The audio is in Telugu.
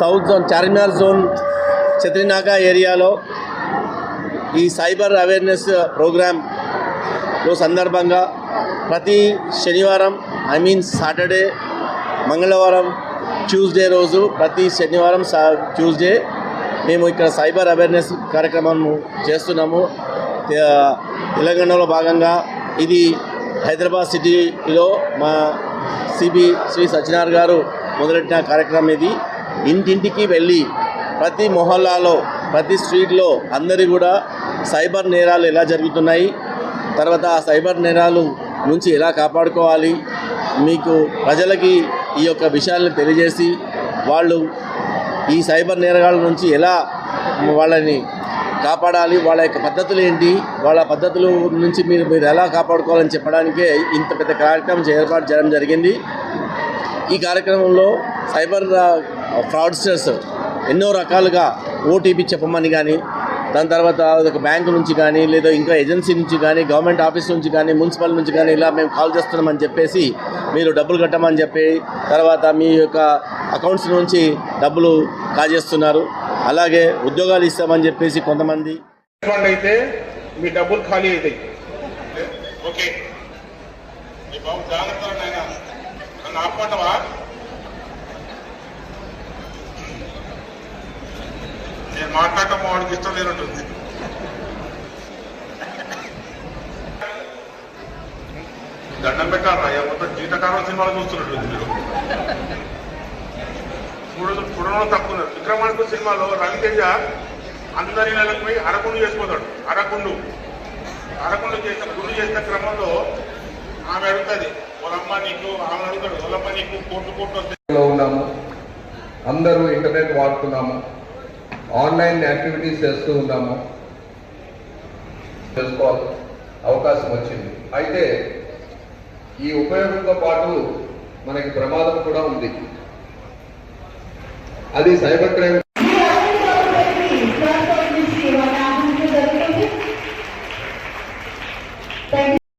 South zone Charminar zone Chatrinaka ఏరియాలో ఈ సైబర్ అవేర్నెస్ ప్రోగ్రాంలో సందర్భంగా ప్రతి శనివారం ఐ మీన్ సాటర్డే మంగళవారం ట్యూస్డే రోజు ప్రతి శనివారం ట్యూస్డే మేము ఇక్కడ సైబర్ అవేర్నెస్ కార్యక్రమం చేస్తున్నాము. తెలంగాణలో భాగంగా ఇది హైదరాబాద్ సిటీలో మా సిబి శ్రీ సత్యనారాయణ గారు మొదలెట్టిన కార్యక్రమం ఇది. ఇంటింటికి వెళ్ళి ప్రతి మొహల్లాలో ప్రతి స్ట్రీట్లో అందరి కూడా సైబర్ నేరాలు ఎలా జరుగుతున్నాయి తర్వాత ఆ సైబర్ నేరాలు నుంచి ఎలా కాపాడుకోవాలి మీకు ప్రజలకి ఈ యొక్క విషయాలను తెలియజేసి వాళ్ళు ఈ సైబర్ నేరగాళ్ళ నుంచి ఎలా వాళ్ళని కాపాడాలి వాళ్ళ యొక్క పద్ధతులు ఏంటి వాళ్ళ పద్ధతుల నుంచి మీరు మీరు ఎలా కాపాడుకోవాలని చెప్పడానికే ఇంత పెద్ద కార్యక్రమం ఏర్పాటు చేయడం జరిగింది. ఈ కార్యక్రమంలో సైబర్ ఫ్రాడ్స్టర్స్ ఎన్నో రకాలుగా ఓటీపీ చెప్పమని కానీ దాని తర్వాత ఒక బ్యాంకు నుంచి కానీ లేదా ఇంకా ఏజెన్సీ నుంచి కానీ గవర్నమెంట్ ఆఫీస్ నుంచి కానీ మున్సిపల్ నుంచి కానీ ఇలా మేము కాల్ చేస్తున్నామని చెప్పేసి మీరు డబ్బులు కట్టమని చెప్పి తర్వాత మీ యొక్క అకౌంట్స్ నుంచి డబ్బులు కాజేస్తున్నారు. అలాగే ఉద్యోగాలు ఇస్తామని చెప్పేసి కొంతమంది అయితే మీ డబ్బులు ఖాళీ అవుతాయి ఓకే. జాగ్రత్త నన్ను ఆపమంటావా నేను మాట్లాడటం వాడికి ఇష్టం లేనట్టుంది. దండం పెట్టారా? మొత్తం జీతకాలం సినిమాలు చూస్తున్నట్టుంది మీరు. చూడ తక్కువ ఉన్నారు విక్రమార్కు సినిమాలో రవితేజ అందరి నెలకు పోయి అరకుండు చేసిపోతాడు అరకుండు. అరకుండు చేసిన గుండు చేసిన క్రమంలో ఆమె అడుగుతుంది వాళ్ళమ్మ నీకు ఆమె అడుగుతాడు వాళ్ళమ్మ నీకు కోట్లు కోట్లు ఉన్నాము. అందరూ ఇంటర్నెట్ వాడుతున్నాము. ఆన్లైన్ యాక్టివిటీస్ చేస్తూ ఉన్నాము. చేసుకోవాలి. అవకాశం వచ్చింది. అయితే ఈ ఉపయోగంతో పాటు మనకి ప్రమాదం కూడా ఉంది. అది సైబర్ క్రైమ్